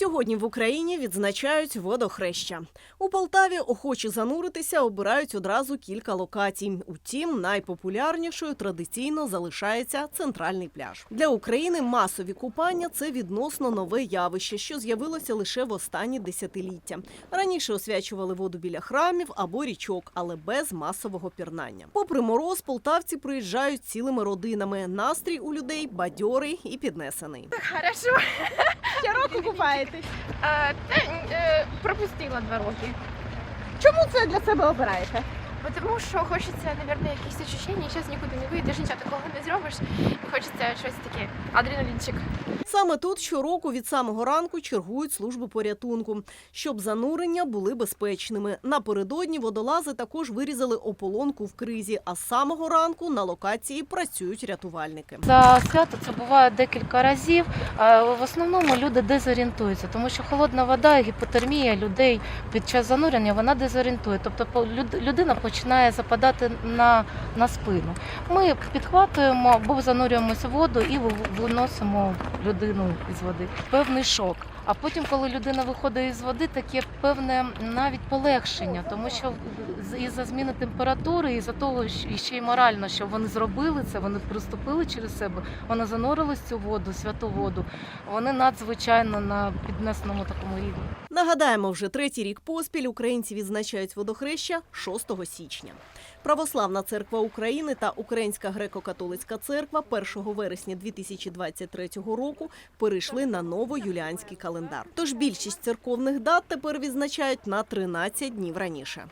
Сьогодні в Україні відзначають водохреща. У Полтаві охочі зануритися обирають одразу кілька локацій. Утім, найпопулярнішою традиційно залишається центральний пляж. Для України масові купання це відносно нове явище, що з'явилося лише в останні десятиліття. Раніше освячували воду біля храмів або річок, але без масового пірнання. Попри мороз, полтавці приїжджають цілими родинами. Настрій у людей бадьорий і піднесений. Хорошо. року купаєтесь? А, та, е, пропустила два роки. Чому це для себе обираєте? Бо Тому що хочеться, мабуть, якісь відчуття, зараз нікуди не вийдеш, нічого такого не зробиш. І хочеться щось таке, адреналінчик. Саме тут щороку від самого ранку чергують служби порятунку, щоб занурення були безпечними. Напередодні водолази також вирізали ополонку в кризі. А з самого ранку на локації працюють рятувальники. За свято це буває декілька разів. В основному люди дезорієнтуються, тому що холодна вода гіпотермія людей під час занурення вона дезорієнтує. Тобто людина починає западати на, на спину. Ми підхватуємо або занурюємося в воду і виносимо людину із води. Певний шок. А потім, коли людина виходить із води, таке певне навіть полегшення, тому що з- із-за зміни температури, із-за того, і ще й морально, що вони зробили це, вони приступили через себе, вони занурились цю воду, святу воду. Вони надзвичайно на піднесеному такому рівні. Нагадаємо, вже третій рік поспіль українці відзначають водохреща 6 січня. Православна церква України та Українська греко-католицька церква 1 вересня 2023 року перейшли на новоюліанський календар. Тож більшість церковних дат тепер відзначають на 13 днів раніше.